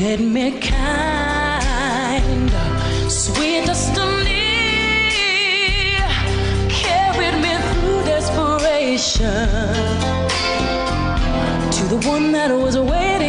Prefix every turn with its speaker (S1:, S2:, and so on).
S1: treated me kind, sweet destiny carried me through desperation to the one that was waiting